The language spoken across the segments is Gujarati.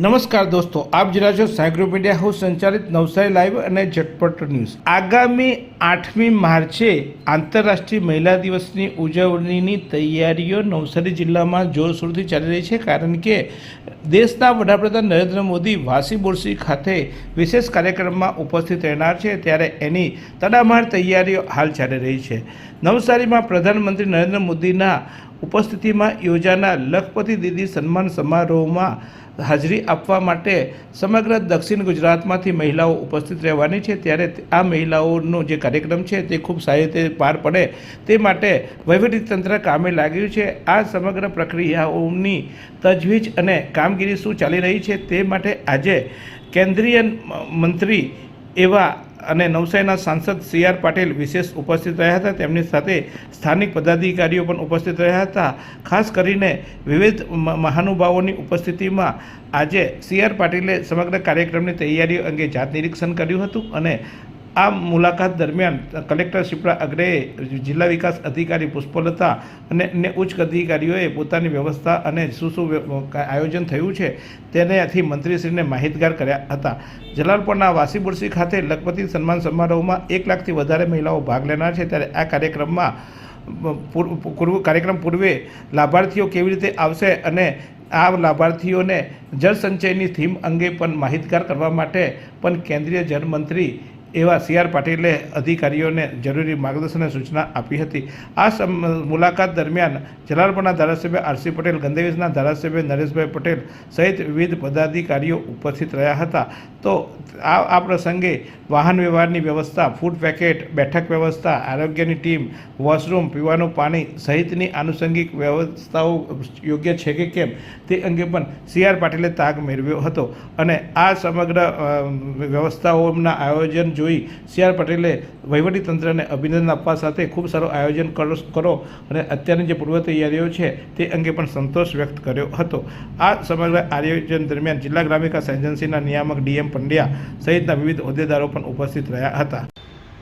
નમસ્કાર દોસ્તો, આપ જરા છો સાયગ્રો મીડિયા હાઉસ સંચાલિત નવસારી લાઈવ અને ઝટપટ ન્યૂઝ. આગામી આઠમી માર્ચે આંતરરાષ્ટ્રીય મહિલા દિવસની ઉજવણીની તૈયારીઓ નવસારી જિલ્લામાં જોરશોરથી ચાલી રહી છે કારણ કે દેશના વડાપ્રધાન નરેન્દ્ર મોદી વાસી બોરસી ખાતે વિશેષ કાર્યક્રમમાં ઉપસ્થિત રહેનાર છે. ત્યારે એની તડામાર તૈયારીઓ હાલ ચાલી રહી છે. નવસારીમાં પ્રધાનમંત્રી નરેન્દ્ર મોદીના ઉપસ્થિતિમાં યોજાનાર લખપતિ દીદી સન્માન સમારોહમાં હાજરી આપવા માટે સમગ્ર દક્ષિણ ગુજરાતમાંથી મહિલાઓ ઉપસ્થિત રહેવાની છે. ત્યારે આ મહિલાઓનો જે કાર્યક્રમ છે તે ખૂબ સારી રીતે પાર પડે તે માટે વહીવટીતંત્ર કામે લાગ્યું છે. આ સમગ્ર પ્રક્રિયાઓની તજવીજ અને કામગીરી શું ચાલી રહી છે તે માટે આજે કેન્દ્રીય મંત્રી એવા અને નવસારીના સાંસદ સી આર પાટીલ વિશેષ ઉપસ્થિત રહ્યા હતા. તેમની સાથે સ્થાનિક પદાધિકારીઓ પણ ઉપસ્થિત રહ્યા હતા. ખાસ કરીને વિવિધ મહાનુભાવોની ઉપસ્થિતિમાં આજે સી આર પાટીલે સમગ્ર કાર્યક્રમની તૈયારીઓ અંગે જાત નિરીક્ષણ કર્યું હતું અને આ મુલાકાત દરમિયાન કલેક્ટર શિપ્રા અગ્રેએ જિલ્લા વિકાસ અધિકારી પુષ્પલતા અને અન્ય ઉચ્ચ અધિકારીઓએ પોતાની વ્યવસ્થા અને શું શું આયોજન થયું છે તેનાથી મંત્રીશ્રીને માહિતગાર કર્યા હતા. જલાલપુરના વાસી બુરસી ખાતે લખપતિ સન્માન સમારોહમાં એક લાખથી વધારે મહિલાઓ ભાગ લેનાર છે. ત્યારે આ કાર્યક્રમમાં પૂર્વ કાર્યક્રમ પૂર્વે લાભાર્થીઓ કેવી રીતે આવશે અને આ લાભાર્થીઓને જળ સંચયની થીમ અંગે પણ માહિતગાર કરવા માટે પણ કેન્દ્રીય જળમંત્રી એવા સી આર પાટીલે અધિકારીઓને જરૂરી માર્ગદર્શન સૂચના આપી હતી. આ મુલાકાત દરમિયાન જલાલપુરના ધારાસભ્ય આરસી પટેલ ગંદેવીસના ધારાસભ્ય નરેશભાઈ પટેલ સહિત વિવિધ પદાધિકારીઓ ઉપસ્થિત રહ્યા હતા. તો આ આ પ્રસંગે વાહન વ્યવહારની વ્યવસ્થા, ફૂડ પેકેટ, બેઠક વ્યવસ્થા, આરોગ્યની ટીમ, વોશરૂમ, પીવાનું પાણી સહિતની આનુષંગિક વ્યવસ્થાઓ યોગ્ય છે કે કેમ તે અંગે પણ સી આર પાટીલે તાગ મેળવ્યો હતો. અને આ સમગ્ર વ્યવસ્થાઓના આયોજન જોઈ સી આર પટેલે વહીવટી તંત્રને અભિનંદન આપવા સાથે ખૂબ સારું આયોજન કરો અને અત્યારની જે પૂર્વ તૈયારીઓ છે તે અંગે પણ સંતોષ વ્યક્ત કર્યો હતો. આ સમગ્ર આયોજન દરમિયાન જિલ્લા ગ્રામ વિકાસ એજન્સીના નિયામક ડીએમ પંડ્યા સહિતના વિવિધ હોદ્દેદારો પણ ઉપસ્થિત રહ્યા હતા.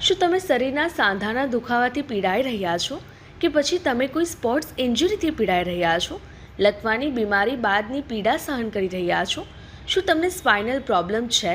શું તમે શરીરના સાંધાના દુખાવાથી પીડાઈ રહ્યા છો? કે પછી તમે કોઈ સ્પોર્ટ્સ ઇન્જરીથી પીડાઈ રહ્યા છો? લકવાની બીમારી બાદની પીડા સહન કરી રહ્યા છો? શું તમને સ્પાઇનલ પ્રોબ્લેમ છે?